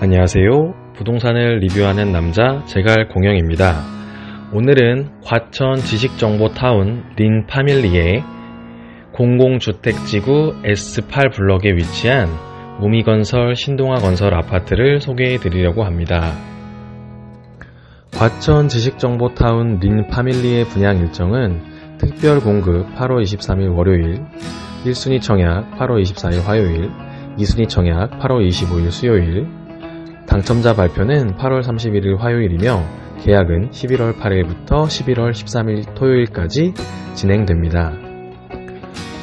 안녕하세요. 부동산을 리뷰하는 남자 제갈 공영입니다. 오늘은 과천 지식정보타운 린 파밀리의 공공주택지구 S8 블럭에 위치한 우미건설 신동아건설 아파트를 소개해 드리려고 합니다. 과천 지식정보타운 린 파밀리의 분양 일정은 특별 공급 8월 23일 월요일, 1순위 청약 8월 24일 화요일, 2순위 청약 8월 25일 수요일, 당첨자 발표는 8월 31일 화요일이며 계약은 11월 8일부터 11월 13일 토요일까지 진행됩니다.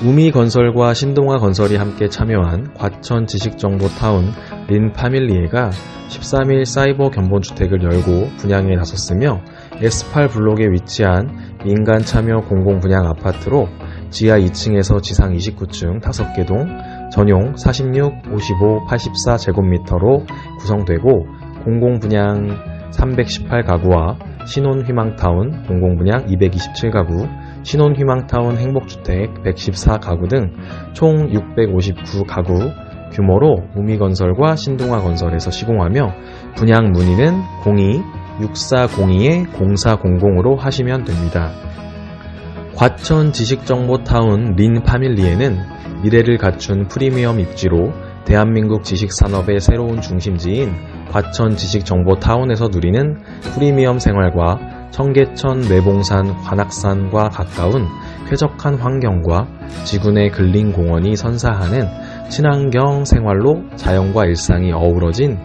우미건설과 신동아건설이 함께 참여한 과천 지식정보타운 린 파밀리에가 13일 사이버 견본주택을 열고 분양에 나섰으며 S8 블록에 위치한 민간 참여 공공 분양 아파트로 지하 2층에서 지상 29층 5개 동 전용 46, 55, 84제곱미터로 구성되고 공공분양 318가구와 신혼희망타운 공공분양 227가구, 신혼희망타운 행복주택 114가구 등 총 659가구 규모로 우미건설과 신동아건설에서 시공하며 분양 문의는 02-6402-0400으로 하시면 됩니다. 과천 지식정보타운 린 파밀리에는 미래를 갖춘 프리미엄 입지로 대한민국 지식산업의 새로운 중심지인 과천 지식정보타운에서 누리는 프리미엄 생활과 청계천 내봉산 관악산과 가까운 쾌적한 환경과 지구 내 근린공원이 선사하는 친환경 생활로 자연과 일상이 어우러진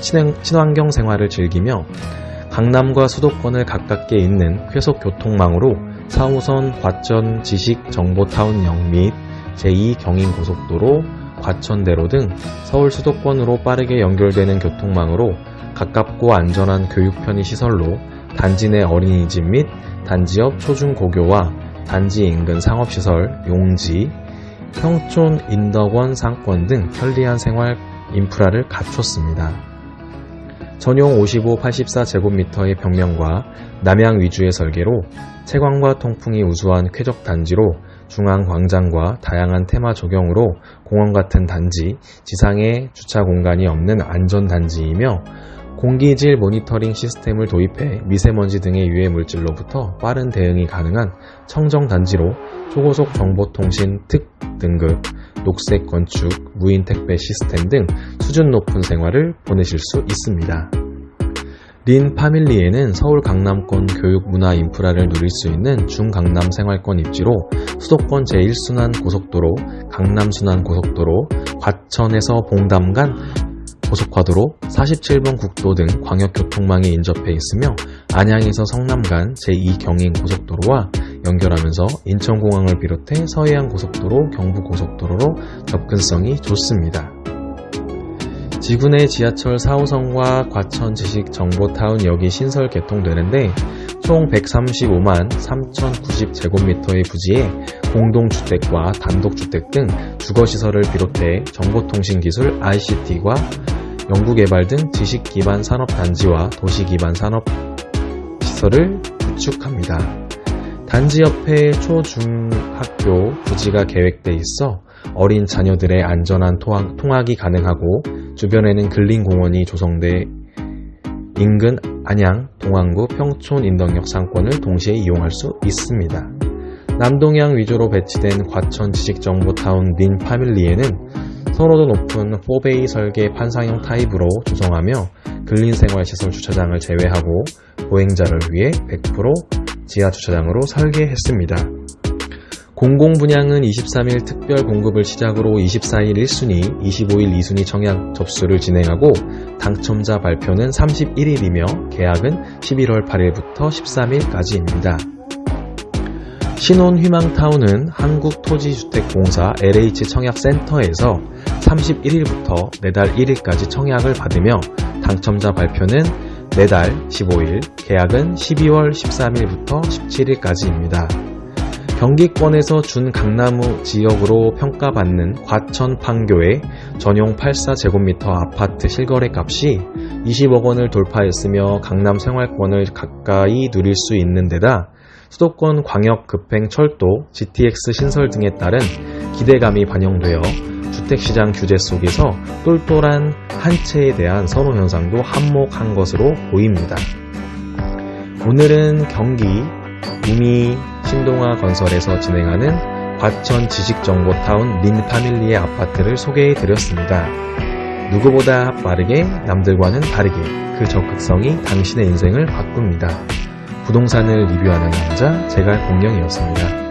친환- 친환경 생활을 즐기며 강남과 수도권을 가깝게 잇는 쾌속 교통망으로 4호선 과천 지식정보타운역 및 제2경인고속도로 과천대로 등 서울 수도권으로 빠르게 연결되는 교통망으로 가깝고 안전한 교육 편의 시설로 단지 내 어린이집 및 단지 옆 초중고교와 단지 인근 상업시설, 용지, 평촌 인덕원 상권 등 편리한 생활 인프라를 갖췄습니다. 전용 55, 84제곱미터의 벽면과 남향 위주의 설계로 채광과 통풍이 우수한 쾌적 단지로 중앙 광장과 다양한 테마 조경으로 공원 같은 단지, 지상에 주차 공간이 없는 안전 단지이며 공기질 모니터링 시스템을 도입해 미세먼지 등의 유해 물질로부터 빠른 대응이 가능한 청정 단지로 초고속 정보통신 특 등급, 녹색 건축, 무인 택배 시스템 등 수준 높은 생활을 보내실 수 있습니다. 린 파밀리에는 서울 강남권 교육 문화 인프라를 누릴 수 있는 중강남 생활권 입지로 수도권 제1순환 고속도로, 강남 순환 고속도로, 과천에서 봉담 간 고속화도로, 47번 국도 등 광역교통망이 인접해 있으며 안양에서 성남 간 제2경인 고속도로와 연결하면서 인천공항을 비롯해 서해안 고속도로, 경부고속도로로 접근성이 좋습니다. 지구 내 지하철 4호선과 과천 지식 정보타운역이 신설 개통되는데 총 135만 3,090제곱미터의 부지에 공동주택과 단독주택 등 주거시설을 비롯해 정보통신기술 ICT과 연구개발 등 지식기반 산업단지와 도시기반 산업시설을 구축합니다. 단지 옆에 초중학교 부지가 계획돼 있어 어린 자녀들의 안전한 통학, 통학 이 가능하고 주변에는 근린공원이 조성돼 인근 안양, 동안구, 평촌 인덕역 상권을 동시에 이용할 수 있습니다. 남동향 위주로 배치된 과천 지식정보타운 린 파밀리에는 선호도 높은 4베이 설계 판상형 타입으로 조성하며 근린생활시설 주차장을 제외하고 보행자를 위해 100% 지하 주차장으로 설계했습니다. 공공분양은 23일 특별 공급을 시작으로 24일 1순위, 25일 2순위 청약 접수를 진행하고 당첨자 발표는 31일이며 계약은 11월 8일부터 13일까지입니다. 신혼희망타운은 한국토지주택공사 LH 청약센터에서 31일부터 내달 1일까지 청약을 받으며 당첨자 발표는 내달 15일, 계약은 12월 13일부터 17일까지입니다. 경기권에서 준 강나무 지역으로 평가받는 과천 판교의 전용 84제곱미터 아파트 실거래 값이 20억 원을 돌파했으며 강남 생활권을 가까이 누릴 수 있는 데다 수도권 광역 급행 철도, GTX 신설 등에 따른 기대감이 반영되어 주택시장 규제 속에서 똘똘한 한 채에 대한 선호 현상도 한몫한 것으로 보입니다. 오늘은 경기 우미 신동아 건설에서 진행하는 과천 지식정보타운 린파밀리의 아파트를 소개해 드렸습니다. 누구보다 빠르게 남들과는 다르게 그 적극성이 당신의 인생을 바꿉니다. 부동산을 리뷰하는 남자 제갈 공룡이었습니다.